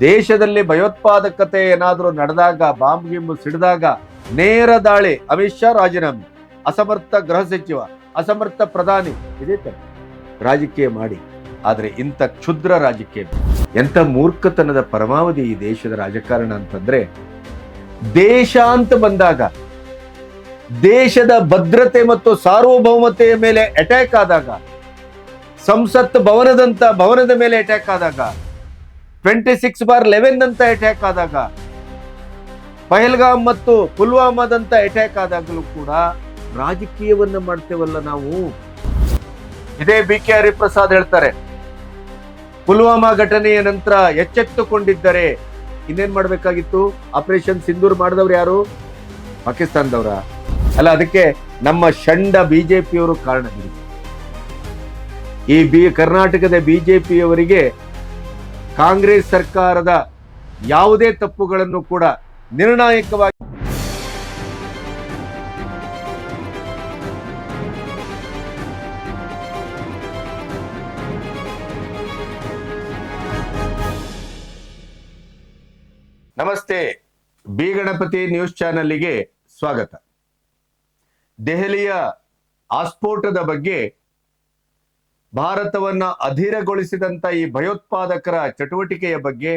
ದೇಶದಲ್ಲಿ ಭಯೋತ್ಪಾದಕತೆ ಏನಾದರೂ ನಡೆದಾಗ, ಬಾಂಬ್ ಗಿಂಬು ಸಿಡಿದಾಗ ನೇರ ದಾಳಿ. ಅಮಿತ್ ಶಾ ರಾಜೀನಾಮೆ. ಅಸಮರ್ಥ ಗೃಹ ಸಚಿವ, ಅಸಮರ್ಥ ಪ್ರಧಾನಿ. ಇದೇ ತರ ರಾಜಕೀಯ ಮಾಡಿ. ಆದರೆ ಇಂಥ ಕ್ಷುದ್ರ ರಾಜಕೀಯ ಎಂಥ ಮೂರ್ಖತನದ ಪರಮಾವಧಿ ಈ ದೇಶದ ರಾಜಕಾರಣ ಅಂತಂದ್ರೆ, ದೇಶ ಅಂತ ಬಂದಾಗ, ದೇಶದ ಭದ್ರತೆ ಮತ್ತು ಸಾರ್ವಭೌಮತೆಯ ಮೇಲೆ ಅಟ್ಯಾಕ್ ಆದಾಗ, ಸಂಸತ್ ಭವನದಂತ ಭವನದ ಮೇಲೆ ಅಟ್ಯಾಕ್ ಆದಾಗ ಟ್ವೆಂಟಿ ಸಿಕ್ಸ್ ಬಾರ್ ಲೆವೆನ್ ಅಂತ ಅಟ್ಯಾಕ್ ಆದಾಗ, ಪಹಲ್ಗಾಮ್ ಮತ್ತು ಪುಲ್ವಾಮಾದಂತ ಅಟ್ಯಾಕ್ ಆದಾಗಲೂ ಕೂಡ ರಾಜಕೀಯವನ್ನ ಮಾಡ್ತೇವಲ್ಲ ನಾವು? ಇದೇ ಬಿ ಕೆ ಹರಿಪ್ರಸಾದ್ ಹೇಳ್ತಾರೆ. ಪುಲ್ವಾಮಾ ಘಟನೆಯ ನಂತರ ಎಚ್ಚೆತ್ತುಕೊಂಡಿದ್ದರೆ ಇನ್ನೇನ್ ಮಾಡಬೇಕಾಗಿತ್ತು? ಆಪರೇಷನ್ ಸಿಂಧೂರ್ ಮಾಡಿದವ್ರು ಯಾರು? ಪಾಕಿಸ್ತಾನದವರ. ಅಲ್ಲ, ಅದಕ್ಕೆ ನಮ್ಮ ಷಂಡ ಬಿಜೆಪಿಯವರು ಕಾರಣವಿದೆ ಈ ಬಿ ಕರ್ನಾಟಕದ ಬಿಜೆಪಿಯವರಿಗೆ ಕಾಂಗ್ರೆಸ್ ಸರ್ಕಾರದ ಯಾವುದೇ ತಪ್ಪುಗಳನ್ನು ಕೂಡ ನಿರ್ಣಾಯಕವಾಗಿ ನಮಸ್ತೆ. ಬಿ ಗಣಪತಿ ನ್ಯೂಸ್ ಚಾನೆಲ್ಗೆ ಸ್ವಾಗತ. ದೆಹಲಿಯ ಆಸ್ಫೋಟದ ಬಗ್ಗೆ ಭಾರತವನ್ನ ಅಧೀರಗೊಳಿಸಿದಂತ ಈ ಭಯೋತ್ಪಾದಕರ ಚಟುವಟಿಕೆಯ ಬಗ್ಗೆ,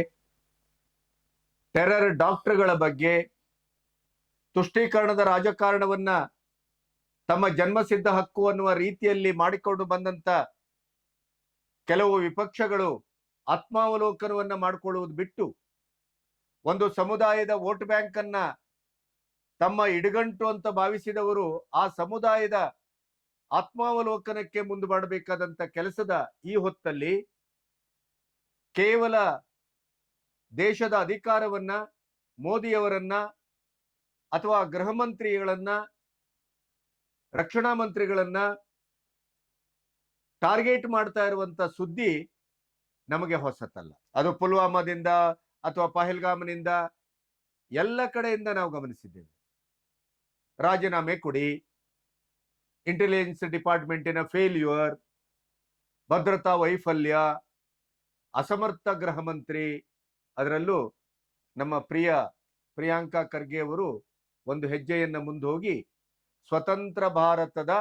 ಟೆರರ್ ಡಾಕ್ಟರ್ಗಳ ಬಗ್ಗೆ, ತುಷ್ಟೀಕರಣದ ರಾಜಕಾರಣವನ್ನ ತಮ್ಮ ಜನ್ಮಸಿದ್ಧ ಹಕ್ಕು ಅನ್ನುವ ರೀತಿಯಲ್ಲಿ ಮಾಡಿಕೊಂಡು ಬಂದಂತ ಕೆಲವು ವಿಪಕ್ಷಗಳು ಆತ್ಮಾವಲೋಕನವನ್ನ ಮಾಡಿಕೊಳ್ಳುವುದು ಬಿಟ್ಟು, ಒಂದು ಸಮುದಾಯದ ವೋಟ್ ಬ್ಯಾಂಕ್ ಅನ್ನ ತಮ್ಮ ಇಡಗಂಟು ಅಂತ ಭಾವಿಸಿದವರು ಆ ಸಮುದಾಯದ ಆತ್ಮಾವಲೋಕನಕ್ಕೆ ಮುಂದೆ ಮಾಡಬೇಕಾದಂತ ಕೆಲಸದ ಈ ಹೊತ್ತಲ್ಲಿ ಕೇವಲ ದೇಶದ ಅಧಿಕಾರವನ್ನ, ಮೋದಿಯವರನ್ನ ಅಥವಾ ಗೃಹ ಮಂತ್ರಿಗಳನ್ನ, ರಕ್ಷಣಾ ಮಂತ್ರಿಗಳನ್ನ ಟಾರ್ಗೆಟ್ ಮಾಡ್ತಾ ಇರುವಂತ ಸುದ್ದಿ ನಮಗೆ ಹೊಸತಲ್ಲ. ಅದು ಪುಲ್ವಾಮಾದಿಂದ ಅಥವಾ ಪಹಲ್ಗಾಮ್ನಿಂದ ಎಲ್ಲ ಕಡೆಯಿಂದ ನಾವು ಗಮನಿಸಿದ್ದೇವೆ. ರಾಜೀನಾಮೆ ಕೊಡಿ. ಇಂಟೆಲಿಜೆನ್ಸ್ ಡಿಪಾರ್ಟ್ಮೆಂಟಿನ ಫೇಲ್ಯೂರ್ ಭದ್ರತಾ ವೈಫಲ್ಯ, ಅಸಮರ್ಥ ಗೃಹ ಮಂತ್ರಿ, ಅದರಲ್ಲೂ ನಮ್ಮ ಪ್ರಿಯ ಪ್ರಿಯಾಂಕಾ ಖರ್ಗೆ ಅವರು ಒಂದು ಹೆಜ್ಜೆಯನ್ನು ಮುಂದೆ ಹೋಗಿ ಸ್ವತಂತ್ರ ಭಾರತದ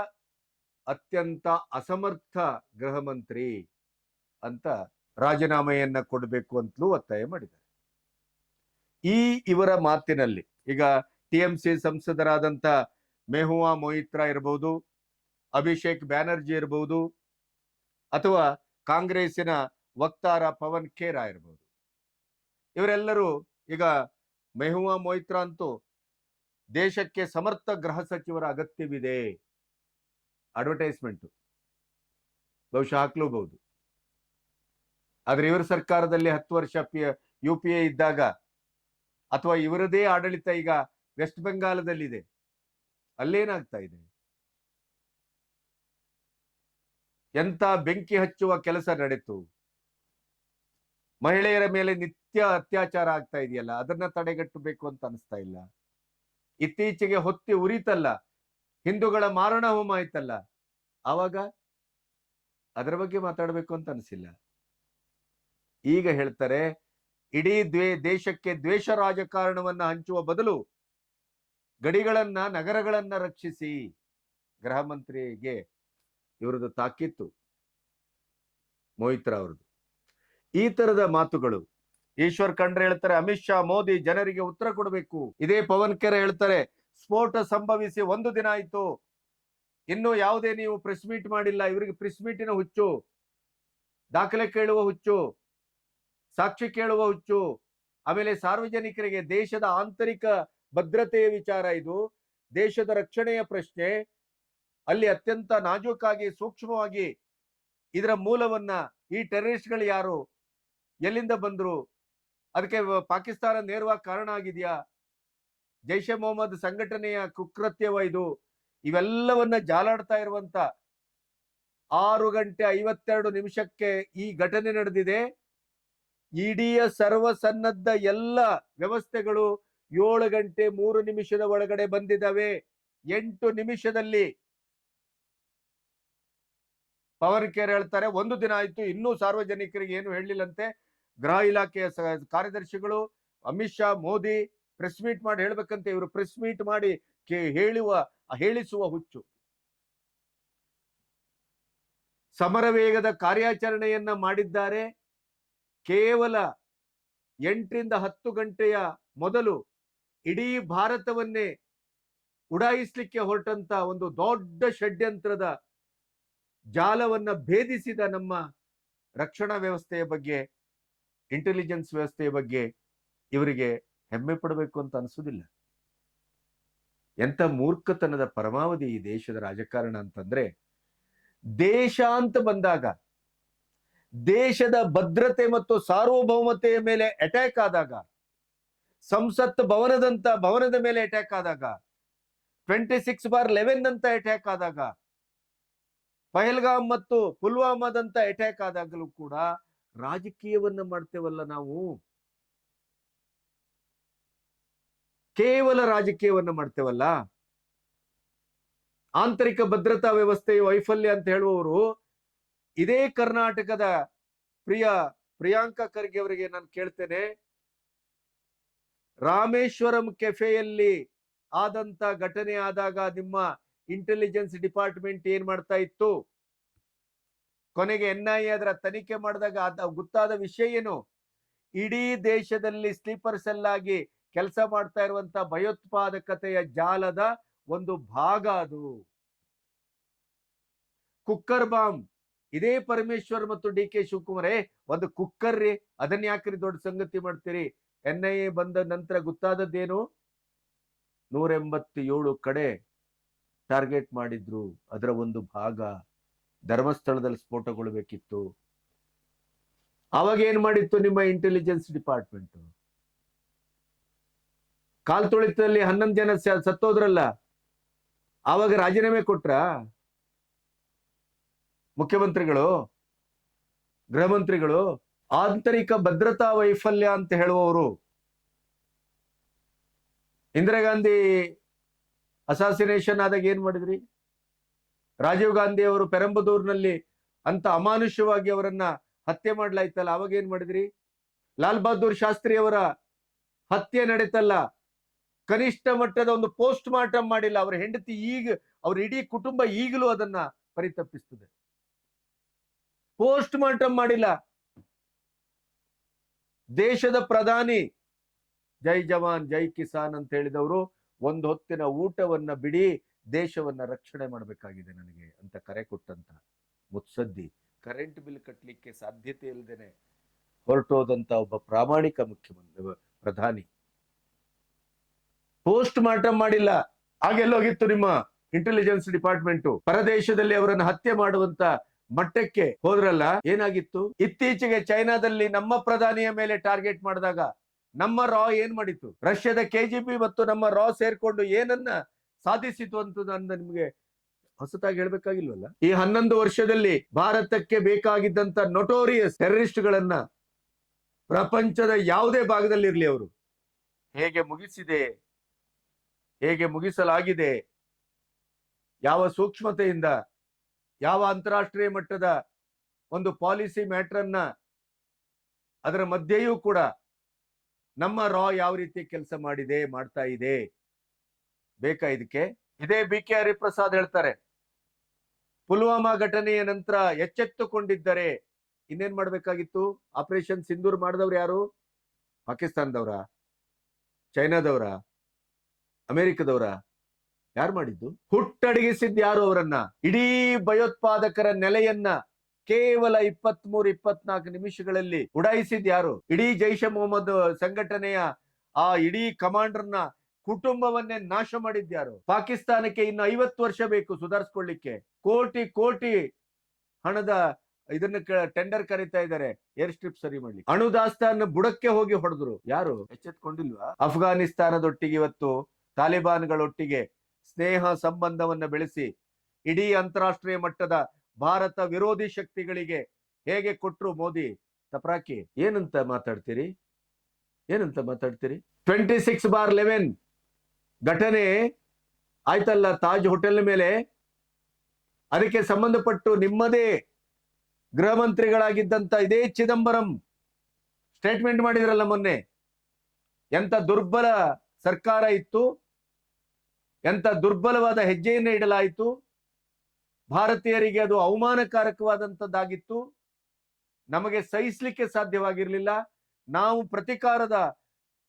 ಅತ್ಯಂತ ಅಸಮರ್ಥ ಗೃಹ ಮಂತ್ರಿ ಅಂತ ರಾಜೀನಾಮೆಯನ್ನ ಕೊಡಬೇಕು ಅಂತಲೂ ಒತ್ತಾಯ ಮಾಡಿದ್ದಾರೆ. ಈ ಇವರ ಮಾತಿನಲ್ಲಿ ಈಗ ಟಿ ಎಂ ಸಿ ಸಂಸದರಾದಂತ ಮೆಹುವಾ ಮೊಯಿತ್ರಾ ಇರಬಹುದು ಅಭಿಷೇಕ್ ಬ್ಯಾನರ್ಜಿ ಇರಬಹುದು ಅಥವಾ ಕಾಂಗ್ರೆಸ್ಸಿನ ವಕ್ತಾರ ಪವನ್ ಖೇರಾ ಇರಬಹುದು ಇವರೆಲ್ಲರೂ ಈಗ ಮೆಹುವಾ ಮೊಯ್ತ್ರಾ ಅಂತೂ ದೇಶಕ್ಕೆ ಸಮರ್ಥ ಗೃಹ ಸಚಿವರ ಅಗತ್ಯವಿದೆ. ಅಡ್ವರ್ಟೈಸ್ಮೆಂಟ್. ಬಹುಶಃ ಹಾಕ್ಲೂಬಹುದು. ಆದ್ರೆ ಇವರ ಸರ್ಕಾರದಲ್ಲಿ ಹತ್ತು ವರ್ಷ ಯು ಪಿ ಎ ಇದ್ದಾಗ ಅಥವಾ ಇವರದೇ ಆಡಳಿತ ಈಗ ವೆಸ್ಟ್ ಬೆಂಗಾಲದಲ್ಲಿದೆ. ಅಲ್ಲೇನಾಗ್ತಾ ಇದೆ? ಎಂತ ಬೆಂಕಿ ಹಚ್ಚುವ ಕೆಲಸ ನಡೆತು? ಮಹಿಳೆಯರ ಮೇಲೆ ನಿತ್ಯ ಅತ್ಯಾಚಾರ ಆಗ್ತಾ ಇದೆಯಲ್ಲ, ಅದನ್ನ ತಡೆಗಟ್ಟಬೇಕು ಅಂತ ಅನಿಸ್ತಾ ಇಲ್ಲ. ಇತ್ತೀಚೆಗೆ ಹೊತ್ತಿ ಉರಿತಲ್ಲ, ಹಿಂದೂಗಳ ಮಾರಣ ಹೋಮ ಆಯ್ತಲ್ಲ, ಆವಾಗ ಅದರ ಬಗ್ಗೆ ಮಾತಾಡಬೇಕು ಅಂತ ಅನಿಸಿಲ್ಲ. ಈಗ ಹೇಳ್ತಾರೆ, ಇಡೀ ದ್ವೇ, ದೇಶಕ್ಕೆ ದ್ವೇಷ ರಾಜಕಾರಣವನ್ನ ಹಂಚುವ ಬದಲು ಗಡಿಗಳನ್ನ, ನಗರಗಳನ್ನ ರಕ್ಷಿಸಿ. ಗೃಹ ಮಂತ್ರಿಗೆ ಇವರದ್ದು ತಾಕಿತ್ತು ಮೋಹಿತ್ರ ಅವ್ರದ್ದು. ಈ ತರದ ಮಾತುಗಳು. ಈಶ್ವರ್ ಖಂಡ್ರೆ ಹೇಳ್ತಾರೆ, ಅಮಿತ್ ಶಾ, ಮೋದಿ ಜನರಿಗೆ ಉತ್ತರ ಕೊಡಬೇಕು. ಇದೇ ಪವನ್ ಕೆರೆ ಹೇಳ್ತಾರೆ, ಸ್ಫೋಟ ಸಂಭವಿಸಿ ಒಂದು ದಿನ ಆಯ್ತು. ಇನ್ನು ಯಾವುದೇ ನೀವು ಪ್ರೆಸ್ ಮೀಟ್ ಮಾಡಿಲ್ಲ, ಇವರಿಗೆ ಪ್ರೆಸ್ ಮೀಟಿನ ಹುಚ್ಚು. ದಾಖಲೆ ಕೇಳುವ ಹುಚ್ಚು. ಸಾಕ್ಷಿ ಕೇಳುವ ಹುಚ್ಚು. ಆಮೇಲೆ ಸಾರ್ವಜನಿಕರಿಗೆ ದೇಶದ ಆಂತರಿಕ ಭದ್ರತೆಯ ವಿಚಾರ ಇದು. ದೇಶದ ರಕ್ಷಣೆಯ ಪ್ರಶ್ನೆ. ಅಲ್ಲಿ ಅತ್ಯಂತ ನಾಜೂಕಾಗಿ, ಸೂಕ್ಷ್ಮವಾಗಿ ಇದರ ಮೂಲವನ್ನ ಈ ಟೆರರಿಸ್ಟ್ಗಳು ಯಾರು? ಎಲ್ಲಿಂದ ಬಂದ್ರು? ಅದಕ್ಕೆ ಪಾಕಿಸ್ತಾನ ನೇರವಾಗಿ ಕಾರಣ ಆಗಿದೆಯಾ? ಜೈಷೆ ಮೊಹಮ್ಮದ್ ಸಂಘಟನೆಯ ಕುಕೃತ್ಯವ ಇದು? ಇವೆಲ್ಲವನ್ನ ಜಾಲಾಡ್ತಾ ಇರುವಂತ ಆರು ಗಂಟೆ ಐವತ್ತೆರಡು ನಿಮಿಷಕ್ಕೆ ಈ ಘಟನೆ ನಡೆದಿದೆ. ಇಡಿಯ ಸರ್ವಸನ್ನದ್ಧ ಎಲ್ಲ ವ್ಯವಸ್ಥೆಗಳು ಏಳು ಗಂಟೆ ಮೂರು ನಿಮಿಷದ ಒಳಗಡೆ ಬಂದಿದ್ದಾವೆ. ಎಂಟು ನಿಮಿಷದಲ್ಲಿ ಪವನ್ ಕೇರ್ ಹೇಳ್ತಾರೆ, ಒಂದು ದಿನ ಆಯ್ತು, ಇನ್ನೂ ಸಾರ್ವಜನಿಕರಿಗೆ ಏನು ಹೇಳಲಿಲ್ಲಂತೆ. ಗೃಹ ಇಲಾಖೆಯ ಕಾರ್ಯದರ್ಶಿಗಳು ಅಮಿತ್ ಶಾ, ಮೋದಿ ಪ್ರೆಸ್ ಮೀಟ್ ಮಾಡಿ ಹೇಳ್ಬೇಕಂತೆ, ಇವರು ಪ್ರೆಸ್ ಮೀಟ್ ಮಾಡಿ ಹೇಳುವ, ಹೇಳಿಸುವ ಹುಚ್ಚು. ಸಮರ ವೇಗದ ಕಾರ್ಯಾಚರಣೆಯನ್ನ ಮಾಡಿದ್ದಾರೆ. ಕೇವಲ ಎಂಟರಿಂದ ಹತ್ತು ಗಂಟೆಯ ಮೊದಲು ಇಡೀ ಭಾರತವನ್ನೇ ಉಡಾಯಿಸ್ಲಿಕ್ಕೆ ಹೊರಟಂತ ಒಂದು ದೊಡ್ಡ ಷಡ್ಯಂತ್ರದ ಜಾಲವನ್ನ ಭೇದಿಸಿದ ನಮ್ಮ ರಕ್ಷಣಾ ವ್ಯವಸ್ಥೆಯ ಬಗ್ಗೆ ಇಂಟೆಲಿಜೆನ್ಸ್ ವ್ಯವಸ್ಥೆಯ ಬಗ್ಗೆ ಇವರಿಗೆ ಹೆಮ್ಮೆ ಪಡಬೇಕು ಅಂತ ಅನಿಸೋದಿಲ್ಲ. ಎಂಥ ಮೂರ್ಖತನದ ಪರಮಾವಧಿ ಈ ದೇಶದ ರಾಜಕಾರಣ ಅಂತಂದ್ರೆ, ದೇಶ ಅಂತ ಬಂದಾಗ, ದೇಶದ ಭದ್ರತೆ ಮತ್ತು ಸಾರ್ವಭೌಮತೆಯ ಮೇಲೆ ಅಟ್ಯಾಕ್ ಆದಾಗ, ಸಂಸತ್ ಭವನದಂತ ಭವನದ ಮೇಲೆ ಅಟ್ಯಾಕ್ ಆದಾಗ ಟ್ವೆಂಟಿ ಸಿಕ್ಸ್ ಬಾರ್ ಲೆವೆನ್ ಅಂತ ಅಟ್ಯಾಕ್ ಆದಾಗ ಪಹಲ್ಗಾಮ್ ಮತ್ತು ಪುಲ್ವಾಮಾದಂತ ಅಟ್ಯಾಕ್ ಆದಾಗಲೂ ಕೂಡ ರಾಜಕೀಯವನ್ನ ಮಾಡ್ತೇವಲ್ಲ ನಾವು? ಕೇವಲ ರಾಜಕೀಯವನ್ನ ಮಾಡ್ತೇವಲ್ಲ? ಆಂತರಿಕ ಭದ್ರತಾ ವ್ಯವಸ್ಥೆಯ ವೈಫಲ್ಯ ಅಂತ ಹೇಳುವವರು ಇದೇ ಕರ್ನಾಟಕದ ಪ್ರಿಯ ಪ್ರಿಯಾಂಕಾ ಖರ್ಗೆ ಅವರಿಗೆ ನಾನು ಕೇಳ್ತೇನೆ. ರಾಮೇಶ್ವರಂ ಕೆಫೆಯಲ್ಲಿ ಆದಂತ ಘಟನೆ ಆದಾಗ ನಿಮ್ಮ ಇಂಟೆಲಿಜೆನ್ಸ್ ಡಿಪಾರ್ಟ್ಮೆಂಟ್ ಏನ್ ಮಾಡ್ತಾ ಇತ್ತು? ಕೊನೆಗೆ ಎನ್ ಐ ಅದರ ತನಿಖೆ ಮಾಡಿದಾಗ ಅದ ಗೊತ್ತಾದ ವಿಷಯ ಏನು? ಇಡೀ ದೇಶದಲ್ಲಿ ಸ್ಲೀಪರ್ ಸೆಲ್ ಕೆಲಸ ಮಾಡ್ತಾ ಇರುವಂತ ಭಯೋತ್ಪಾದಕತೆಯ ಜಾಲದ ಒಂದು ಭಾಗ ಅದು. Cooker bomb. ಇದೇ ಪರಮೇಶ್ವರ್ ಮತ್ತು ಡಿ ಕೆ ಶಿವಕುಮಾರೇ ಒಂದು ಕುಕ್ಕರ್ ರೀ, ಅದನ್ನ ಯಾಕ್ರಿ ದೊಡ್ಡ ಸಂಗತಿ ಮಾಡ್ತೀರಿ? ಎನ್ ಐ ಎ ಬಂದ ನಂತರ ಗೊತ್ತಾದದ್ದೇನು? ನೂರ ಎಂಬತ್ತೇಳು ಕಡೆ ಟಾರ್ಗೆಟ್ ಮಾಡಿದ್ರು, ಅದರ ಒಂದು ಭಾಗ ಧರ್ಮಸ್ಥಳದಲ್ಲಿ ಸ್ಫೋಟಗೊಳ್ಬೇಕಿತ್ತು. ಅವಾಗ ಏನ್ ಮಾಡಿತ್ತು ನಿಮ್ಮ ಇಂಟೆಲಿಜೆನ್ಸ್ ಡಿಪಾರ್ಟ್ಮೆಂಟ್ ಕಾಲ್ ತುಳಿತದಲ್ಲಿ ಹನ್ನೊಂದು ಜನ ಸತ್ತೋದ್ರಲ್ಲ, ಆವಾಗ ರಾಜೀನಾಮೆ ಕೊಟ್ರ? ಮುಖ್ಯಮಂತ್ರಿಗಳು, ಗೃಹ ಮಂತ್ರಿಗಳು, ಆಂತರಿಕ ಭದ್ರತಾ ವೈಫಲ್ಯ ಅಂತ ಹೇಳುವವರು. ಇಂದಿರಾ ಗಾಂಧಿ ಅಸಾಸಿನೇಷನ್ ಆದಾಗ ಏನ್ ಮಾಡಿದ್ರಿ? ರಾಜೀವ್ ಗಾಂಧಿ ಅವರು ಪೆರಂಬದೂರ್ನಲ್ಲಿ ಅಂತ ಅಮಾನುಷ್ಯವಾಗಿ ಅವರನ್ನ ಹತ್ಯೆ ಮಾಡ್ಲಾಯ್ತಲ್ಲ, ಅವಾಗ ಏನ್ ಮಾಡಿದ್ರಿ? ಲಾಲ್ ಬಹದ್ದೂರ್ ಶಾಸ್ತ್ರಿ ಅವರ ಹತ್ಯೆ ನಡೀತಲ್ಲ, ಕನಿಷ್ಠ ಮಟ್ಟದ ಒಂದು ಪೋಸ್ಟ್ ಮಾರ್ಟಮ್ ಮಾಡಿಲ್ಲ, ಅವ್ರ ಹೆಂಡತಿ ಈಗ, ಅವ್ರ ಇಡೀ ಕುಟುಂಬ ಈಗಲೂ ಅದನ್ನ ಪರಿತಪ್ಪಿಸ್ತದೆ ಪೋಸ್ಟ್ ಮಾರ್ಟಮ್ ಮಾಡಿಲ್ಲ. ದೇಶದ ಪ್ರಧಾನಿ, ಜೈ ಜವಾನ್, ಜೈ ಕಿಸಾನ್ ಅಂತ ಹೇಳಿದವರು ಒಂದು ಹೊತ್ತಿನ ಊಟವನ್ನ ಬಿಡಿ, ದೇಶವನ್ನ ರಕ್ಷಣೆ ಮಾಡಬೇಕಾಗಿದೆ ನನಗೆ ಅಂತ ಕರೆ ಕೊಟ್ಟಂತ ಮುತ್ಸದ್ದಿ. ಕರೆಂಟ್ ಬಿಲ್ ಕಟ್ಟಲಿಕ್ಕೆ ಸಾಧ್ಯತೆ ಇಲ್ಲದೇನೆ ಹೊರಟೋದಂತ ಒಬ್ಬ ಪ್ರಾಮಾಣಿಕ ಮುಖ್ಯಮಂತ್ರಿ ಪ್ರಧಾನಿ. ಪೋಸ್ಟ್ ಮಾರ್ಟಮ್ ಮಾಡಿಲ್ಲ. ಹಾಗೆಲ್ಲೋಗಿತ್ತು ನಿಮ್ಮ ಇಂಟೆಲಿಜೆನ್ಸ್ ಡಿಪಾರ್ಟ್ಮೆಂಟ್ ಪರದೇಶದಲ್ಲಿ ಅವರನ್ನು ಹತ್ಯೆ ಮಾಡುವಂತ ಮಟ್ಟಕ್ಕೆ ಹೋದ್ರಲ್ಲ, ಏನಾಗಿತ್ತು? ಇತ್ತೀಚೆಗೆ ಚೈನಾದಲ್ಲಿ ನಮ್ಮ ಪ್ರಧಾನಿಯ ಮೇಲೆ ಟಾರ್ಗೆಟ್ ಮಾಡಿದಾಗ ನಮ್ಮ ರಾ ಏನ್ ಮಾಡಿತ್ತು? ರಷ್ಯಾದ ಕೆಜಿಪಿ ಮತ್ತು ನಮ್ಮ ರಾ ಸೇರ್ಕೊಂಡು ಏನನ್ನ ಸಾಧಿಸಿತು ಅಂತ ನಾನು ನಿಮ್ಗೆ ಹೊಸತಾಗಿ ಹೇಳ್ಬೇಕಾಗಿಲ್ವಲ್ಲ? ಈ ಹನ್ನೊಂದು ವರ್ಷದಲ್ಲಿ ಭಾರತಕ್ಕೆ ಬೇಕಾಗಿದ್ದಂತ ನೊಟೋರಿಯಸ್ ಟೆರರಿಸ್ಟ್ ಗಳನ್ನ ಪ್ರಪಂಚದ ಯಾವುದೇ ಭಾಗದಲ್ಲಿರ್ಲಿ ಅವರು, ಹೇಗೆ ಮುಗಿಸಿದೆ, ಹೇಗೆ ಮುಗಿಸಲಾಗಿದೆ, ಯಾವ ಸೂಕ್ಷ್ಮತೆಯಿಂದ, ಯಾವ ಅಂತಾರಾಷ್ಟ್ರೀಯ ಮಟ್ಟದ ಒಂದು ಪಾಲಿಸಿ ಮ್ಯಾಟ್ರನ್ನ ಅದರ ಮಧ್ಯೆಯೂ ಕೂಡ ನಮ್ಮ ರಾ ಯಾವ ರೀತಿ ಕೆಲಸ ಮಾಡಿದೆ, ಮಾಡ್ತಾ ಇದೆ? ಬೇಕಾ ಇದಕ್ಕೆ? ಇದೇ ಬಿ ಕೆ ಹರಿಪ್ರಸಾದ್ ಹೇಳ್ತಾರೆ. ಪುಲ್ವಾಮಾ ಘಟನೆಯ ನಂತರ ಎಚ್ಚೆತ್ತುಕೊಂಡಿದ್ದರೆ ಇನ್ನೇನ್ ಮಾಡ್ಬೇಕಾಗಿತ್ತು? ಆಪರೇಷನ್ ಸಿಂಧೂರ್ ಮಾಡಿದವ್ರು ಯಾರು? ಪಾಕಿಸ್ತಾನದವರ? ಚೈನಾದವರ? ಅಮೆರಿಕದವರ? ಯಾರು ಮಾಡಿದ್ದು? ಹುಟ್ಟಡಗಿಸಿದ್ ಯಾರು ಅವರನ್ನ? ಇಡೀ ಭಯೋತ್ಪಾದಕರ ನೆಲೆಯನ್ನ ಕೇವಲ ಇಪ್ಪತ್ತ್ ಮೂರು ಇಪ್ಪತ್ನಾಲ್ಕು ನಿಮಿಷಗಳಲ್ಲಿ ಉಡಾಯಿಸಿದ್ ಯಾರು? ಇಡೀ ಜೈಷ ಮೊಹಮ್ಮದ್ ಸಂಘಟನೆಯ ಆ ಇಡೀ ಕಮಾಂಡರ್ನ ಕುಟುಂಬವನ್ನೇ ನಾಶ ಮಾಡಿದ್ಯಾರು ಪಾಕಿಸ್ತಾನಕ್ಕೆ ಇನ್ನು ಐವತ್ತು ವರ್ಷ ಬೇಕು ಸುಧಾರಿಸ್ಕೊಳ್ಳಿಕ್ಕೆ. ಕೋಟಿ ಕೋಟಿ ಹಣದ ಇದನ್ನ ಟೆಂಡರ್ ಕರೀತಾ ಇದ್ದಾರೆ. ಏರ್ ಸ್ಟ್ರಿಪ್ ಸರಿ ಮಾಡ್ಲಿ ಅಣುದಾಸ್ತಾನ ಬುಡಕ್ಕೆ ಹೋಗಿ ಹೊಡೆದ್ರು. ಯಾರು? ಎಚ್ಚೆತ್ಕೊಂಡಿಲ್ವಾ? ಅಫ್ಘಾನಿಸ್ತಾನದೊಟ್ಟಿಗೆ ಇವತ್ತು ತಾಲಿಬಾನ್ಗಳೊಟ್ಟಿಗೆ ಸ್ನೇಹ ಸಂಬಂಧವನ್ನ ಬೆಳೆಸಿ ಇಡೀ ಅಂತಾರಾಷ್ಟ್ರೀಯ ಮಟ್ಟದ ಭಾರತ ವಿರೋಧಿ ಶಕ್ತಿಗಳಿಗೆ ಹೇಗೆ ಕೊಟ್ರು ಮೋದಿ? ತಪ್ರಾಕಿ, ಏನಂತ ಮಾತಾಡ್ತೀರಿ? ಏನಂತ ಮಾತಾಡ್ತೀರಿ? ಟ್ವೆಂಟಿ ಸಿಕ್ಸ್ ಬಾರ್ ಲೆವೆನ್ ಘಟನೆ ಆಯ್ತಲ್ಲ ತಾಜ್ ಹೋಟೆಲ್ ಮೇಲೆ? ಅದಕ್ಕೆ ಸಂಬಂಧಪಟ್ಟು ನಿಮ್ಮದೇ ಗೃಹ ಮಂತ್ರಿಗಳಾಗಿದ್ದಂತ ಇದೇ ಚಿದಂಬರಂ ಸ್ಟೇಟ್ಮೆಂಟ್ ಮಾಡಿದ್ರಲ್ಲ ಮೊನ್ನೆ. ಎಂತ ದುರ್ಬಲ ಸರ್ಕಾರ ಇತ್ತು? ಎಂತ ದುರ್ಬಲವಾದ ಹೆಜ್ಜೆಯನ್ನು ಇಡಲಾಯಿತು? ಭಾರತೀಯರಿಗೆ ಅದು ಅವಮಾನಕಾರಕವಾದಂಥದ್ದಾಗಿತ್ತು. ನಮಗೆ ಸಹಿಸ್ಲಿಕ್ಕೆ ಸಾಧ್ಯವಾಗಿರಲಿಲ್ಲ. ನಾವು ಪ್ರತಿಕಾರದ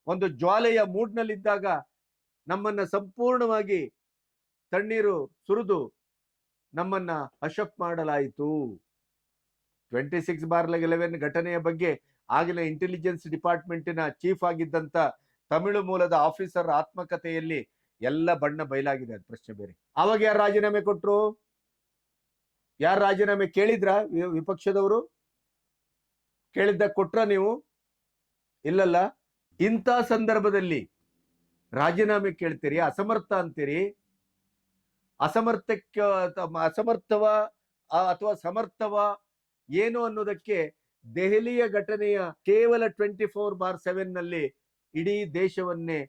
ಒಂದು ಜ್ವಾಲೆಯ ಮೂಡ್ನಲ್ಲಿದ್ದಾಗ ನಮ್ಮನ್ನ ಸಂಪೂರ್ಣವಾಗಿ ತಣ್ಣೀರು ಸುರಿದು ನಮ್ಮನ್ನ ಅಶಪ್ ಮಾಡಲಾಯಿತು. ಟ್ವೆಂಟಿ ಸಿಕ್ಸ್ ಬಾರ್ ಲೆವೆನ್ ಘಟನೆಯ ಬಗ್ಗೆ ಆಗಿನ ಇಂಟೆಲಿಜೆನ್ಸ್ ಡಿಪಾರ್ಟ್ಮೆಂಟಿನ ಚೀಫ್ ಆಗಿದ್ದಂತ ತಮಿಳು ಮೂಲದ ಆಫೀಸರ್ ಆತ್ಮಕಥೆಯಲ್ಲಿ ಎಲ್ಲ ಬಣ್ಣ ಬಯಲಾಗಿದೆ ಪ್ರಶ್ನೆ ಬೇರೆ. ಅವಾಗ ಯಾರು ರಾಜೀನಾಮೆ ಕೊಟ್ರು? ಯಾರು ರಾಜೀನಾಮೆ ಕೇಳಿದ್ರ ವಿಪಕ್ಷದವರು? ಕೇಳಿದ್ದ ಕೊಟ್ರ ನೀವು? ಇಲ್ಲಲ್ಲ. ಇಂಥ ಸಂದರ್ಭದಲ್ಲಿ ರಾಜೀನಾಮೆ ಕೇಳ್ತೀರಿ, ಅಸಮರ್ಥ ಅಂತೀರಿ? ಅಸಮರ್ಥಕ್ಕೆ ಅಸಮರ್ಥವ ಅಥವಾ ಸಮರ್ಥವ ಏನು ಅನ್ನೋದಕ್ಕೆ ದೆಹಲಿಯ ಘಟನೆಯ ಕೇವಲ ಟ್ವೆಂಟಿ ಫೋರ್ ಬಾರ್ ಸೆವೆನ್ನಲ್ಲಿ ಇಡೀ ದೇಶವನ್ನೇ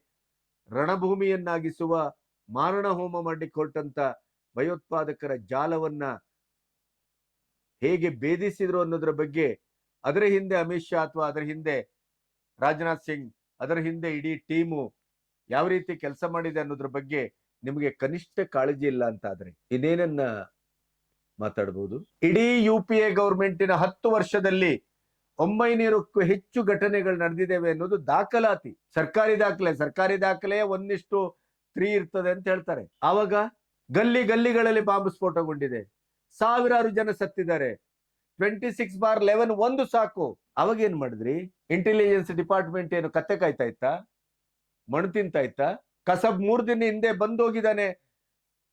ರಣಭೂಮಿಯನ್ನಾಗಿಸುವ ಮಾರಣ ಹೋಮ ಮಾಡಿಕೊಟ್ಟಂತ ಭಯೋತ್ಪಾದಕರ ಜಾಲವನ್ನ ಹೇಗೆ ಭೇದಿಸಿದ್ರು ಅನ್ನೋದ್ರ ಬಗ್ಗೆ ಅದರ ಹಿಂದೆ ಅಮಿತ್ ಶಾ ಅಥವಾ ಅದರ ಹಿಂದೆ ರಾಜನಾಥ್ ಸಿಂಗ್, ಅದರ ಹಿಂದೆ ಇಡೀ ಟೀಮು ಯಾವ ರೀತಿ ಕೆಲಸ ಮಾಡಿದೆ ಅನ್ನೋದ್ರ ಬಗ್ಗೆ ನಿಮಗೆ ಕನಿಷ್ಠ ಕಾಳಜಿ ಇಲ್ಲ ಅಂತ ಆದ್ರೆ ಇನ್ನೇನನ್ನ ಮಾತಾಡಬಹುದು ಇಡೀ ಯು ಪಿ ಎ ಗೌರ್ಮೆಂಟಿನ ಹತ್ತು ವರ್ಷದಲ್ಲಿ ಒಂಬೈನೂರಕ್ಕೂ ಹೆಚ್ಚು ಘಟನೆಗಳು ನಡೆದಿದ್ದೇವೆ ಅನ್ನೋದು ದಾಖಲಾತಿ. ಸರ್ಕಾರಿ ದಾಖಲೆ ಸರ್ಕಾರಿ ದಾಖಲೆ ಒಂದಿಷ್ಟು ತ್ರೀ ಇರ್ತದೆ ಅಂತ ಹೇಳ್ತಾರೆ. ಆವಾಗ ಗಲ್ಲಿ ಗಲ್ಲಿಗಳಲ್ಲಿ ಬಾಂಬ್ ಸ್ಫೋಟಗೊಂಡಿದೆ. ಸಾವಿರಾರು ಜನ ಸತ್ತಿದ್ದಾರೆ. ಟ್ವೆಂಟಿ ಸಿಕ್ಸ್ ಬಾರ್ ಲೆವೆನ್ ಒಂದು ಸಾಕು. ಅವಾಗ ಏನ್ ಮಾಡಿದ್ರಿ? ಇಂಟೆಲಿಜೆನ್ಸ್ ಡಿಪಾರ್ಟ್ಮೆಂಟ್ ಏನು ಕತ್ತೆ ಕಾಯ್ತಾ ಇತ್ತ? ಮಣ್ಣು ತಿಂತಾ ಇತ್ತ? ಕಸಬ್ ಮೂರ್ ದಿನ ಹಿಂದೆ ಬಂದ್ ಹೋಗಿದ್ದಾನೆ.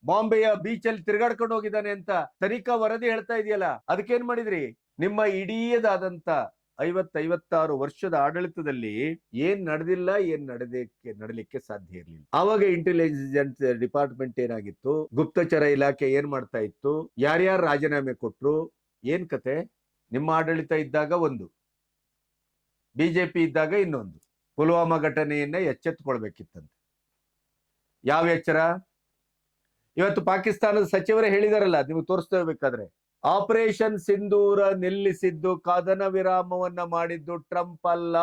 ಬಾಂಬೆಯ ಬೀಚ್ ಅಲ್ಲಿ ತಿರುಗಾಡ್ಕೊಂಡು ಹೋಗಿದ್ದಾನೆ ಅಂತ ತನಿಖಾ ವರದಿ ಹೇಳ್ತಾ ಇದೆಯಲ್ಲ, ಅದಕ್ಕೇನ್ ಮಾಡಿದ್ರಿ? ನಿಮ್ಮ ಇಡೀದಾದಂತ ಐವತ್ ಐವತ್ತಾರು ವರ್ಷದ ಆಡಳಿತದಲ್ಲಿ ಏನ್ ನಡೆದಿಲ್ಲ, ಏನ್ ನಡೆದಕ್ಕೆ, ನಡಲಿಕ್ಕೆ ಸಾಧ್ಯ ಇರಲಿಲ್ಲ. ಆವಾಗ ಇಂಟೆಲಿಜೆನ್ಸ್ ಡಿಪಾರ್ಟ್ಮೆಂಟ್ ಏನಾಗಿತ್ತು? ಗುಪ್ತಚರ ಇಲಾಖೆ ಏನ್ ಮಾಡ್ತಾ ಇತ್ತು? ಯಾರ್ಯಾರು ರಾಜೀನಾಮೆ ಕೊಟ್ರು? ಏನ್ ಕತೆ? ನಿಮ್ಮ ಆಡಳಿತ ಇದ್ದಾಗ ಒಂದು ಬಿಜೆಪಿ ಇದ್ದಾಗ ಇನ್ನೊಂದು. ಪುಲ್ವಾಮಾ ಘಟನೆಯನ್ನ ಎಚ್ಚೆತ್ತುಕೊಳ್ಬೇಕಿತ್ತಂತೆ. ಯಾವ ಎಚ್ಚರ? ಇವತ್ತು ಪಾಕಿಸ್ತಾನದ ಸಚಿವರೇ ಹೇಳಿದಾರಲ್ಲ ನೀವು ತೋರಿಸ್ತಾ ಬೇಕಾದ್ರೆ ಆಪರೇಷನ್ ಸಿಂಧೂರ ನಿಲ್ಲಿಸಿದ್ದು ಕದನ ವಿರಾಮವನ್ನ ಮಾಡಿದ್ದು ಟ್ರಂಪ್ ಅಲ್ಲ.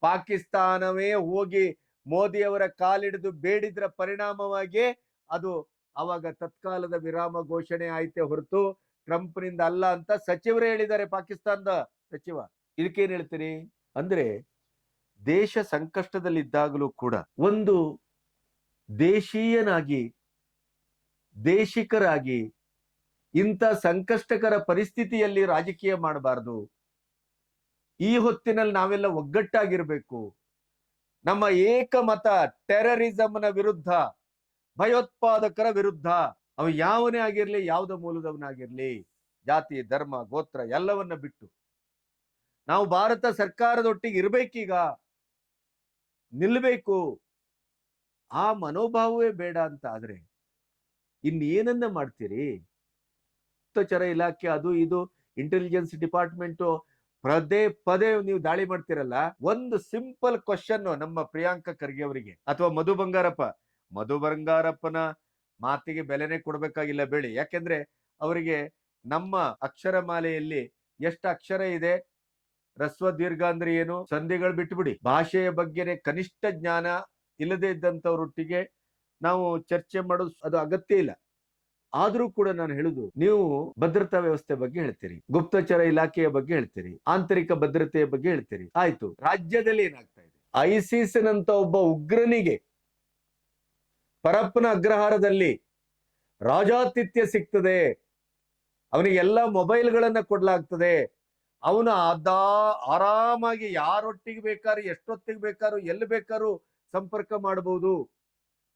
ಪಾಕಿಸ್ತಾನವೇ ಹೋಗಿ ಮೋದಿ ಅವರ ಕಾಲಿಡಿದು ಬೇಡಿದ್ರ ಪರಿಣಾಮವಾಗಿ ಅದು ಅವಾಗ ತತ್ಕಾಲದ ವಿರಾಮ ಘೋಷಣೆ ಆಯ್ತೆ ಹೊರತು ಟ್ರಂಪ್ನಿಂದ ಅಲ್ಲ ಅಂತ ಸಚಿವರೇ ಹೇಳಿದ್ದಾರೆ ಪಾಕಿಸ್ತಾನದ ಸಚಿವ. ಇದಕ್ಕೇನ್ ಹೇಳ್ತೀರಿ? ಅಂದ್ರೆ ದೇಶ ಸಂಕಷ್ಟದಲ್ಲಿದ್ದಾಗಲೂ ಕೂಡ ಒಂದು ದೇಶೀಯನಾಗಿ, ದೇಶಿಕರಾಗಿ ಇಂಥ ಸಂಕಷ್ಟಕರ ಪರಿಸ್ಥಿತಿಯಲ್ಲಿ ರಾಜಕೀಯ ಮಾಡಬಾರ್ದು. ಈ ಹೊತ್ತಿನಲ್ಲಿ ನಾವೆಲ್ಲ ಒಗ್ಗಟ್ಟಾಗಿರ್ಬೇಕು. ನಮ್ಮ ಏಕಮತ ಟೆರರಿಸಂನ ವಿರುದ್ಧ, ಭಯೋತ್ಪಾದಕರ ವಿರುದ್ಧ, ಅವ ಯಾವನೇ ಆಗಿರ್ಲಿ, ಯಾವುದ ಮೂಲದವನಾಗಿರ್ಲಿ, ಜಾತಿ, ಧರ್ಮ, ಗೋತ್ರ ಎಲ್ಲವನ್ನ ಬಿಟ್ಟು. ನಾವು ಭಾರತ ಸರ್ಕಾರದೊಟ್ಟಿಗೆ ಇರ್ಬೇಕೀಗ. ನಿಲ್ಬೇಕು. ಆ ಮನೋಭಾವವೇ ಬೇಡ ಅಂತ ಆದ್ರೆ, ಇನ್ನೇನನ್ನ ಮಾಡ್ತೀರಿ? ಗುಪ್ತಚರ ಇಲಾಖೆ, ಅದು ಇದು ಇಂಟೆಲಿಜೆನ್ಸ್ ಡಿಪಾರ್ಟ್ಮೆಂಟ್ ಪದೇ ಪದೇ ನೀವು ದಾಳಿ ಮಾಡ್ತಿರಲ್ಲ, ಒಂದು ಸಿಂಪಲ್ ಕ್ವಶನ್ ನಮ್ಮ ಪ್ರಿಯಾಂಕ ಖರ್ಗೆ ಅವರಿಗೆ. ಅಥವಾ ಮಧು ಬಂಗಾರಪ್ಪ. ಮಧು ಬಂಗಾರಪ್ಪನ ಮಾತಿಗೆ ಬೆಲೆನೆ ಕೊಡ್ಬೇಕಾಗಿಲ್ಲ ಬೇಡಿ. ಯಾಕೆಂದ್ರೆ ಅವರಿಗೆ ನಮ್ಮ ಅಕ್ಷರ ಮಾಲೆಯಲ್ಲಿ ಎಷ್ಟು ಅಕ್ಷರ ಇದೆ, ರಸ್ವ ದೀರ್ಘ ಅಂದ್ರೆ ಏನು, ಸಂಧಿಗಳು ಬಿಟ್ಬಿಡಿ. ಭಾಷೆಯ ಬಗ್ಗೆನೆ ಕನಿಷ್ಠ ಜ್ಞಾನ ಇಲ್ಲದೆ ಇದ್ದಂಥವ್ರೊಟ್ಟಿಗೆ ನಾವು ಚರ್ಚೆ ಮಾಡೋದು ಅದು ಅಗತ್ಯ ಇಲ್ಲ. ಆದ್ರೂ ಕೂಡ ನಾನು ಹೇಳುದು, ನೀವು ಭದ್ರತಾ ವ್ಯವಸ್ಥೆ ಬಗ್ಗೆ ಹೇಳ್ತೀರಿ, ಗುಪ್ತಚರ ಇಲಾಖೆಯ ಬಗ್ಗೆ ಹೇಳ್ತೀರಿ, ಆಂತರಿಕ ಭದ್ರತೆಯ ಬಗ್ಗೆ ಹೇಳ್ತೀರಿ. ಆಯ್ತು, ರಾಜ್ಯದಲ್ಲಿ ಏನಾಗ್ತಾ ಇದೆ? ಐಸಿಸ್ ನಂತ ಒಬ್ಬ ಉಗ್ರನಿಗೆ ಪರಪ್ಪನ ಅಗ್ರಹಾರದಲ್ಲಿ ರಾಜಾತಿಥ್ಯ ಸಿಗ್ತದೆ. ಎಲ್ಲ ಮೊಬೈಲ್ಗಳನ್ನ ಕೊಡ್ಲಾಗ್ತದೆ. ಅವನು ಅದಾ ಆರಾಮಾಗಿ ಯಾರೊಟ್ಟಿಗೆ ಬೇಕಾದ್ರೂ, ಎಷ್ಟೊತ್ತಿಗೆ ಬೇಕಾದ್ರೂ, ಎಲ್ಲಿ ಬೇಕಾದ್ರೂ ಸಂಪರ್ಕ ಮಾಡಬಹುದು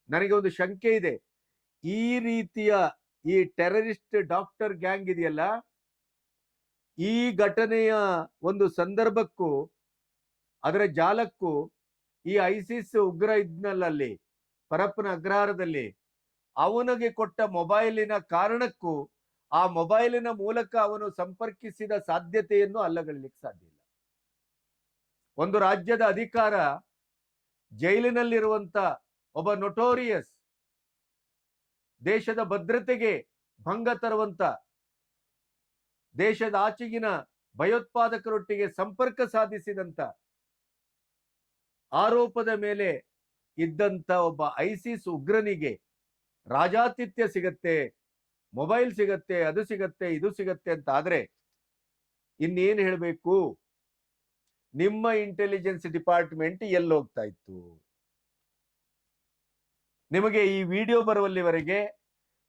ನನಗೆ ಒಂದು ಶಂಕೆ ಇದೆ. ಈ ರೀತಿಯ ಈ ಟೆರರಿಸ್ಟ್ ಡಾಕ್ಟರ್ ಗ್ಯಾಂಗ್ ಇದೆಯಲ್ಲ? ಈ ಘಟನೆಯ ಒಂದು ಸಂದರ್ಭಕ್ಕೂ, ಅದರ ಜಾಲಕ್ಕೂ ಈ ಐಸಿಸ್ ಉಗ್ರ ಇದ್ನಲ್ಲಲ್ಲಿ, ಪರಪ್ಪನ ಅಗ್ರಹಾರದಲ್ಲಿ, ಅವನಿಗೆ ಕೊಟ್ಟ ಮೊಬೈಲಿನ ಕಾರಣಕ್ಕೂ, ಆ ಮೊಬೈಲಿನ ಮೂಲಕ ಅವನು ಸಂಪರ್ಕಿಸಿದ ಸಾಧ್ಯತೆಯನ್ನು ಅಲ್ಲಗಲಿಕ್ಕೆ ಸಾಧ್ಯ ಇಲ್ಲ. ಒಂದು ರಾಜ್ಯದ ಅಧಿಕಾರ ಜೈಲಿನಲ್ಲಿರುವಂತ ಒಬ್ಬ ನೊಟೋರಿಯಸ್ ದೇಶದ ಭದ್ರತೆಗೆ ಭಂಗ ತರುವಂತ ದೇಶದ ಆಚೆಗಿನ ಭಯೋತ್ಪಾದಕರೊಟ್ಟಿಗೆ ಸಂಪರ್ಕ ಸಾಧಿಸಿದಂತ ಆರೋಪದ ಮೇಲೆ ಇದ್ದಂತ ಒಬ್ಬ ಐಸಿಸ್ ಉಗ್ರನಿಗೆ ರಾಜಾತಿಥ್ಯ ಸಿಗತ್ತೆ, ಮೊಬೈಲ್ ಸಿಗತ್ತೆ, ಅದು ಸಿಗತ್ತೆ, ಇದು ಸಿಗತ್ತೆ ಅಂತ ಆದ್ರೆ ಇನ್ನೇನ್ ಹೇಳಬೇಕು? ನಿಮ್ಮ ಇಂಟೆಲಿಜೆನ್ಸ್ ಡಿಪಾರ್ಟ್ಮೆಂಟ್ ಎಲ್ಲೋಗ್ತಾ ಇತ್ತು. ನಿಮಗೆ ಈ ವಿಡಿಯೋ ಬರುವಲ್ಲಿವರೆಗೆ,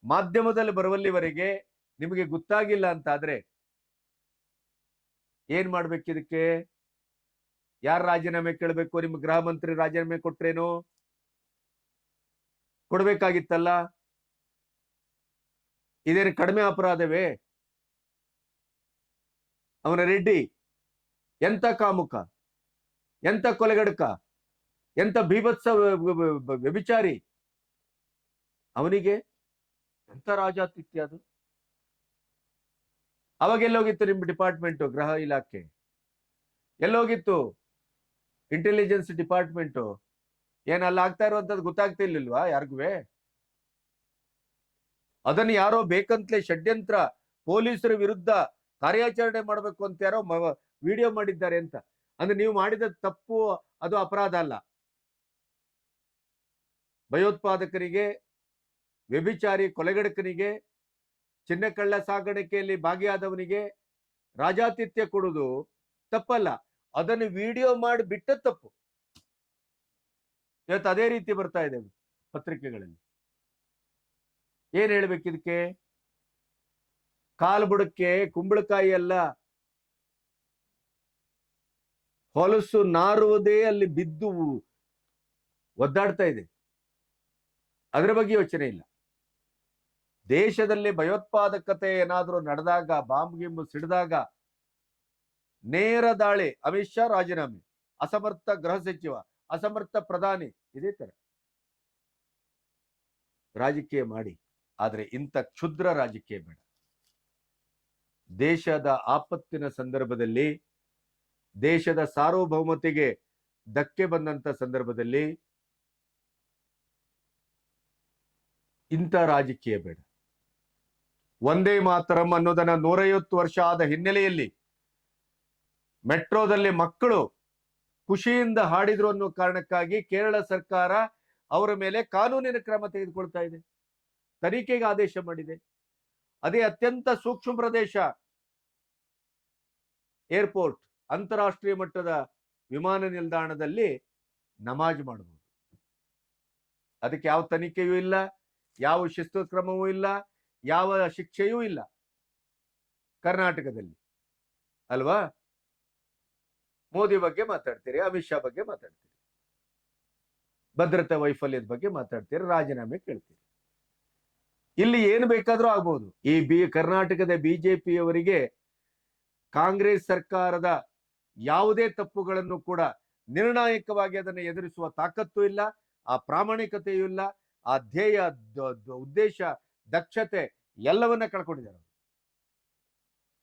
ಮಾಧ್ಯಮದಲ್ಲಿ ಬರುವಲ್ಲಿವರೆಗೆ ನಿಮಗೆ ಗೊತ್ತಾಗಿಲ್ಲ ಅಂತ ಆದ್ರೆ ಏನ್ ಮಾಡ್ಬೇಕು ಇದಕ್ಕೆ? ಯಾರು ರಾಜೀನಾಮೆ ಕೇಳಬೇಕು? ನಿಮ್ಮ ಗೃಹ ಮಂತ್ರಿ ರಾಜೀನಾಮೆ ಕೊಟ್ರೇನು? ಕೊಡ್ಬೇಕಾಗಿತ್ತಲ್ಲ? ಇದೇನು ಕಡಿಮೆ ಅಪರಾಧವೇ? ಅವನ ರೆಡ್ಡಿ, ಎಂತ ಕಾಮುಕ? ಎಂತ ಕೊಲೆಗಡಕ? ಎಂತ ಬೀಭತ್ಸ ವ್ಯಭಿಚಾರಿ? ಅವನಿಗೆ ಎಂತ ರಾಜಾತಿಥ್ಯ ಅದು? ಅವಾಗ ಎಲ್ಲೋಗಿತ್ತು ನಿಮ್ಮ ಡಿಪಾರ್ಟ್ಮೆಂಟ್ ಗೃಹ ಇಲಾಖೆ? ಎಲ್ಲೋಗಿತ್ತು? ಇಂಟೆಲಿಜೆನ್ಸ್ ಡಿಪಾರ್ಟ್ಮೆಂಟ್ ಏನ್ ಅಲ್ಲಿ ಆಗ್ತಾ ಇರುವಂತದ್ದು ಗೊತ್ತಾಗ್ತಿರ್ಲಿಲ್ವಾ ಯಾರಿಗೂ ಅದನ್ನು ಯಾರೋ ಬೇಕಂತಲೇ ಷಡ್ಯಂತ್ರ ಪೊಲೀಸರ ವಿರುದ್ಧ ಕಾರ್ಯಾಚರಣೆ ಮಾಡಬೇಕು ಅಂತ ಯಾರೋ ವಿಡಿಯೋ ಮಾಡಿದ್ದಾರೆ ಅಂತ. ಅಂದ್ರೆ ನೀವು ಮಾಡಿದ ತಪ್ಪು ಅದು ಅಪರಾಧ ಅಲ್ಲ. ಭಯೋತ್ಪಾದಕರಿಗೆ ವ್ಯಭಿಚಾರಿ ಕೊಲೆಗಡಕನಿಗೆ ಚಿನ್ನ ಕಳ್ಳ ಸಾಗಾಣಿಕೆಯಲ್ಲಿ ಭಾಗಿಯಾದವನಿಗೆ ರಾಜಾತಿಥ್ಯ ಕೊಡುವುದು ತಪ್ಪಲ್ಲ. ಅದನ್ನು ವಿಡಿಯೋ ಮಾಡಿ ಬಿಟ್ಟ ತಪ್ಪು. ಇವತ್ತು ಅದೇ ರೀತಿ ಬರ್ತಾ ಇದೆ ಪತ್ರಿಕೆಗಳಲ್ಲಿ. ಏನ್ ಹೇಳ್ಬೇಕು ಇದಕ್ಕೆ? ಕಾಲು ಬುಡಕ್ಕೆ ಕುಂಬಳಕಾಯಿ ಅಲ್ಲ. ಹೊಲಸು ನಾರುವುದೇ ಅಲ್ಲಿ ಬಿದ್ದು ಒದ್ದಾಡ್ತಾ ಇದೆ. ಅದರ ಬಗ್ಗೆ ಯೋಚನೆ ಇಲ್ಲ. ದೇಶದಲ್ಲಿ ಭಯೋತ್ಪಾದಕತೆ ಏನಾದರೂ ನಡೆದಾಗ, ಬಾಂಬ್ ಗಿಂಬು ಸಿಡಿದಾಗ, ನೇರ ದಾಳಿ. ಅಮಿತ್ ಶಾ ರಾಜೀನಾಮೆ. ಅಸಮರ್ಥ ಗೃಹ ಸಚಿವ, ಅಸಮರ್ಥ ಪ್ರಧಾನಿ. ಇದೇ ತರ. ರಾಜಕೀಯ ಮಾಡಿ. ಆದ್ರೆ ಇಂಥ ಕ್ಷುದ್ರ ರಾಜಕೀಯ ಬೇಡ. ದೇಶದ ಆಪತ್ತಿನ ಸಂದರ್ಭದಲ್ಲಿ, ದೇಶದ ಸಾರ್ವಭೌಮತೆಗೆ ಧಕ್ಕೆ ಬಂದಂತ ಸಂದರ್ಭದಲ್ಲಿ ಇಂಥ ರಾಜಕೀಯ ಬೇಡ. ಒಂದೇ ಮಾತರಂ ಅನ್ನೋದನ್ನ ನೂರೈವತ್ತು ವರ್ಷ ಆದ ಹಿನ್ನೆಲೆಯಲ್ಲಿ ಮೆಟ್ರೋದಲ್ಲಿ ಮಕ್ಕಳು ಖುಷಿಯಿಂದ ಹಾಡಿದ್ರು ಅನ್ನೋ ಕಾರಣಕ್ಕಾಗಿ ಕೇರಳ ಸರ್ಕಾರ ಅವರ ಮೇಲೆ ಕಾನೂನಿನ ಕ್ರಮ ತೆಗೆದುಕೊಳ್ತಾ ಇದೆ. ತನಿಖೆಗೆ ಆದೇಶ ಮಾಡಿದೆ. ಅದೇ ಅತ್ಯಂತ ಸೂಕ್ಷ್ಮ ಪ್ರದೇಶ ಏರ್ಪೋರ್ಟ್, ಅಂತಾರಾಷ್ಟ್ರೀಯ ಮಟ್ಟದ ವಿಮಾನ ನಿಲ್ದಾಣದಲ್ಲಿ ನಮಾಜ್ ಮಾಡಬಹುದು. ಅದಕ್ಕೆ ಯಾವ ತನಿಖೆಯೂ ಇಲ್ಲ, ಯಾವ ಶಿಸ್ತು ಕ್ರಮವೂ ಇಲ್ಲ ಯಾವ ಶಿಕ್ಷೆಯೂ ಇಲ್ಲ. ಕರ್ನಾಟಕದಲ್ಲಿ. ಅಲ್ವಾ? ಮೋದಿ ಬಗ್ಗೆ ಮಾತಾಡ್ತೀರಿ, ಅಮಿತ್ ಶಾ ಬಗ್ಗೆ ಮಾತಾಡ್ತೀರಿ. ಭದ್ರತಾ ವೈಫಲ್ಯದ ಬಗ್ಗೆ ಮಾತಾಡ್ತೀರಿ, ರಾಜೀನಾಮೆ ಕೇಳ್ತೀರಿ. ಇಲ್ಲಿ ಏನು ಬೇಕಾದ್ರೂ ಆಗ್ಬೋದು. ಈ ಬಿ, ಕರ್ನಾಟಕದ ಬಿಜೆಪಿಯವರಿಗೆ ಕಾಂಗ್ರೆಸ್ ಸರ್ಕಾರದ ಯಾವುದೇ ತಪ್ಪುಗಳನ್ನು ಕೂಡ ನಿರ್ಣಾಯಕವಾಗಿ ಅದನ್ನು ಎದುರಿಸುವ ತಾಕತ್ತು ಇಲ್ಲ, ಆ ಪ್ರಾಮಾಣಿಕತೆಯೂ ಇಲ್ಲ, ಆ ಧ್ಯೇಯ ಉದ್ದೇಶ ದಕ್ಷತೆ ಎಲ್ಲವನ್ನ ಕಳ್ಕೊಂಡಿದ್ದಾರೆ.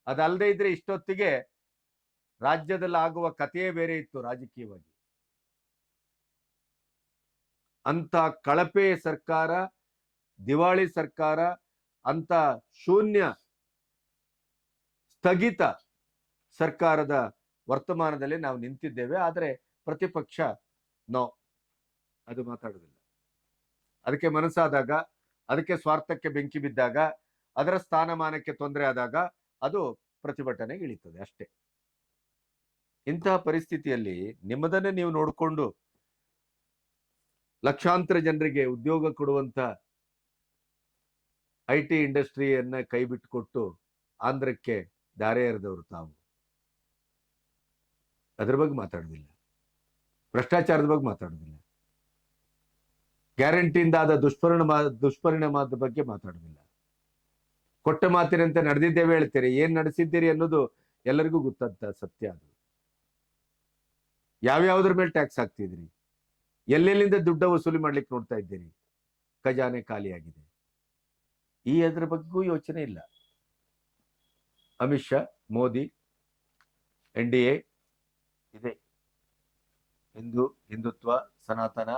ಅದಲ್ಲದೆ ಇದ್ರೆ ಇಷ್ಟೊತ್ತಿಗೆ ರಾಜ್ಯದಲ್ಲಿ ಆಗುವ ಕಥೆಯೇ ಬೇರೆ ಇತ್ತು ರಾಜಕೀಯವಾಗಿ. ಅಂತ ಕಳಪೆ ಸರ್ಕಾರ, ದಿವಾಳಿ ಸರ್ಕಾರ ಅಂತ ಶೂನ್ಯ ಸ್ಥಗಿತ ಸರ್ಕಾರದ ವರ್ತಮಾನದಲ್ಲಿ ನಾವು ನಿಂತಿದ್ದೇವೆ, ಆದರೆ ಪ್ರತಿಪಕ್ಷ ನೋ. ಅದು ಮಾತಾಡೋದಿಲ್ಲ. ಅದಕ್ಕೆ ಮನಸ್ಸಾದಾಗ ಅದಕ್ಕೆ ಸ್ವಾರ್ಥಕ್ಕೆ ಬೆಂಕಿ ಬಿದ್ದಾಗ, ಅದರ ಸ್ಥಾನಮಾನಕ್ಕೆ ತೊಂದರೆ ಆದಾಗ ಅದು ಪ್ರತಿಭಟನೆ ಇಳಿತದೆ ಅಷ್ಟೇ. ಇಂತಹ ಪರಿಸ್ಥಿತಿಯಲ್ಲಿ ನಿಮ್ಮದನ್ನೇ ನೀವು ನೋಡಿಕೊಂಡು ಲಕ್ಷಾಂತರ ಜನರಿಗೆ ಉದ್ಯೋಗ ಕೊಡುವಂತ ಐ ಟಿ ಇಂಡಸ್ಟ್ರಿಯನ್ನ ಕೈ ಬಿಟ್ಟುಕೊಟ್ಟು ಆಂಧ್ರಕ್ಕೆ ದಾರೆ ಎರೆದವರು ತಾವು. ಅದ್ರ ಬಗ್ಗೆ ಮಾತಾಡೋದಿಲ್ಲ. ಭ್ರಷ್ಟಾಚಾರದ ಬಗ್ಗೆ ಮಾತಾಡುದಿಲ್ಲ. ಗ್ಯಾರಂಟಿಯಿಂದ ಆದ ದುಷ್ಪರಿಣಾಮ ದುಷ್ಪರಿಣಾಮದ ಬಗ್ಗೆ ಮಾತಾಡೋದಿಲ್ಲ. ಕೊಟ್ಟ ಮಾತಿನಂತೆ ನಡೆದಿದ್ದೇವೆ ಹೇಳ್ತೀರಿ. ಏನ್ ನಡೆಸಿದ್ದೀರಿ ಅನ್ನೋದು ಎಲ್ಲರಿಗೂ ಗೊತ್ತಂತ ಸತ್ಯ ಅದು. ಯಾವ್ಯಾವ್ದ್ರ ಮೇಲೆ ಟ್ಯಾಕ್ಸ್ ಹಾಕ್ತಿದ್ರಿ ಎಲ್ಲೆಲ್ಲಿಂದ ದುಡ್ಡ ವಸೂಲಿ ಮಾಡ್ಲಿಕ್ಕೆ ನೋಡ್ತಾ ಇದ್ದೀರಿ? ಖಜಾನೆ ಖಾಲಿಯಾಗಿದೆ. ಈ ಅದ್ರ ಬಗ್ಗೂ ಯೋಚನೆ ಇಲ್ಲ. Amit Shah, Modi, N D A ಇದೆ. ಹಿಂದೂ, ಹಿಂದುತ್ವ, ಸನಾತನ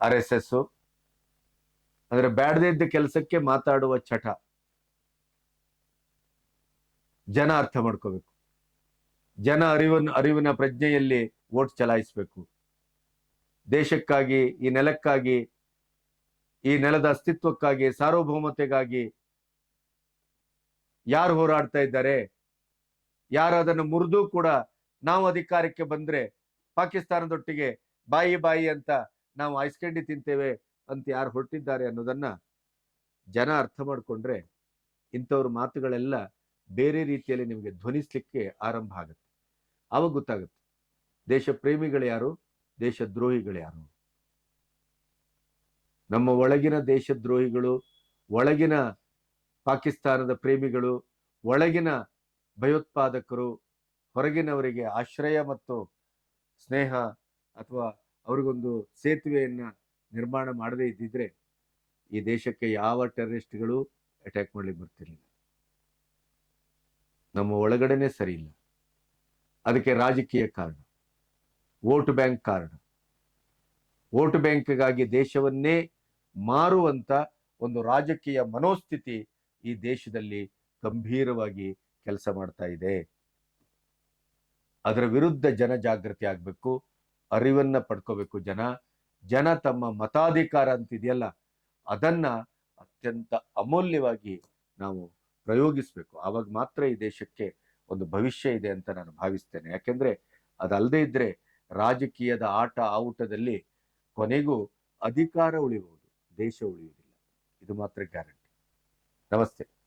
ಆರ್ ಎಸ್ ಎಸ್ ಅಂದ್ರೆ ಬ್ಯಾಡದೇ ಇದ್ದ ಕೆಲಸಕ್ಕೆ ಮಾತಾಡುವ ಚಟ. ಜನ ಅರ್ಥ ಮಾಡ್ಕೋಬೇಕು. ಜನ ಅರಿವನ್ನು ಅರಿವಿನ ಪ್ರಜ್ಞೆಯಲ್ಲಿ ಓಟ್ ಚಲಾಯಿಸಬೇಕು. ದೇಶಕ್ಕಾಗಿ, ಈ ನೆಲಕ್ಕಾಗಿ, ಈ ನೆಲದ ಅಸ್ತಿತ್ವಕ್ಕಾಗಿ, ಸಾರ್ವಭೌಮತೆಗಾಗಿ ಯಾರು ಹೋರಾಡ್ತಾ ಇದ್ದಾರೆ? ಯಾರು ಅದನ್ನು ಮುರಿದು ಕೂಡ ನಾವು ಅಧಿಕಾರಕ್ಕೆ ಬಂದ್ರೆ ಪಾಕಿಸ್ತಾನದೊಟ್ಟಿಗೆ ಬಾಯಿ ಬಾಯಿ ಅಂತ ನಾವು ಐಸ್ಕಂಡಿ ತಿಂತೇವೆ ಅಂತ ಯಾರು ಹೊರಟಿದ್ದಾರೆ ಅನ್ನೋದನ್ನ ಜನ ಅರ್ಥ ಮಾಡ್ಕೊಂಡ್ರೆ ಇಂಥವ್ರ ಮಾತುಗಳೆಲ್ಲ ಬೇರೆ ರೀತಿಯಲ್ಲಿ ನಿಮಗೆ ಧ್ವನಿಸ್ಲಿಕ್ಕೆ ಆರಂಭ ಆಗುತ್ತೆ. ಅವಾಗ ಗೊತ್ತಾಗುತ್ತೆ. ದೇಶ ಪ್ರೇಮಿಗಳು ಯಾರು? ದೇಶ ದ್ರೋಹಿಗಳು ಯಾರು? ನಮ್ಮ ಒಳಗಿನ ದೇಶದ್ರೋಹಿಗಳು ಒಳಗಿನ ಪಾಕಿಸ್ತಾನದ ಪ್ರೇಮಿಗಳು, ಒಳಗಿನ ಭಯೋತ್ಪಾದಕರು, ಹೊರಗಿನವರಿಗೆ ಆಶ್ರಯ ಮತ್ತು ಸ್ನೇಹ ಅಥವಾ ಅವ್ರಿಗೊಂದು ಸೇತುವೆಯನ್ನು ನಿರ್ಮಾಣ ಮಾಡದೇ ಇದ್ದಿದ್ರೆ ಈ ದೇಶಕ್ಕೆ ಯಾವ ಟೆರರಿಸ್ಟ್ಗಳು ಅಟ್ಯಾಕ್ ಮಾಡ್ಲಿಕ್ಕೆ ಬರ್ತಿರಲಿಲ್ಲ. ನಮ್ಮ ಒಳಗಡೆನೆ ಸರಿ ಇಲ್ಲ. ಅದಕ್ಕೆ ರಾಜಕೀಯ ಕಾರಣ, ವೋಟ್ ಬ್ಯಾಂಕ್ ಕಾರಣ. ವೋಟ್ ಬ್ಯಾಂಕ್ಗಾಗಿ ದೇಶವನ್ನೇ ಮಾರುವಂತ ಒಂದು ರಾಜಕೀಯ ಮನೋಸ್ಥಿತಿ ಈ ದೇಶದಲ್ಲಿ ಗಂಭೀರವಾಗಿ ಕೆಲಸ ಮಾಡ್ತಾ ಇದೆ. ಅದರ ವಿರುದ್ಧ ಜನ ಜಾಗೃತಿ ಆಗ್ಬೇಕು. ಅರಿವನ್ನ ಪಡ್ಕೋಬೇಕು ಜನ. ಜನ ತಮ್ಮ ಮತಾಧಿಕಾರ ಅಂತಿದೆಯಲ್ಲ, ಅದನ್ನ ಅತ್ಯಂತ ಅಮೂಲ್ಯವಾಗಿ ನಾವು ಪ್ರಯೋಗಿಸ್ಬೇಕು. ಆವಾಗ ಮಾತ್ರ ಈ ದೇಶಕ್ಕೆ ಒಂದು ಭವಿಷ್ಯ ಇದೆ ಅಂತ ನಾನು ಭಾವಿಸ್ತೇನೆ. ಯಾಕೆಂದ್ರೆ ಅದಲ್ಲದೆ ಇದ್ರೆ ರಾಜಕೀಯದ ಆಟ ಆವುಟದಲ್ಲಿ ಕೊನೆಗೂ ಅಧಿಕಾರ ಉಳಿಯುವುದು, ದೇಶ ಉಳಿಯುವುದಿಲ್ಲ. ಇದು ಮಾತ್ರ ಗ್ಯಾರಂಟಿ. ನಮಸ್ತೆ.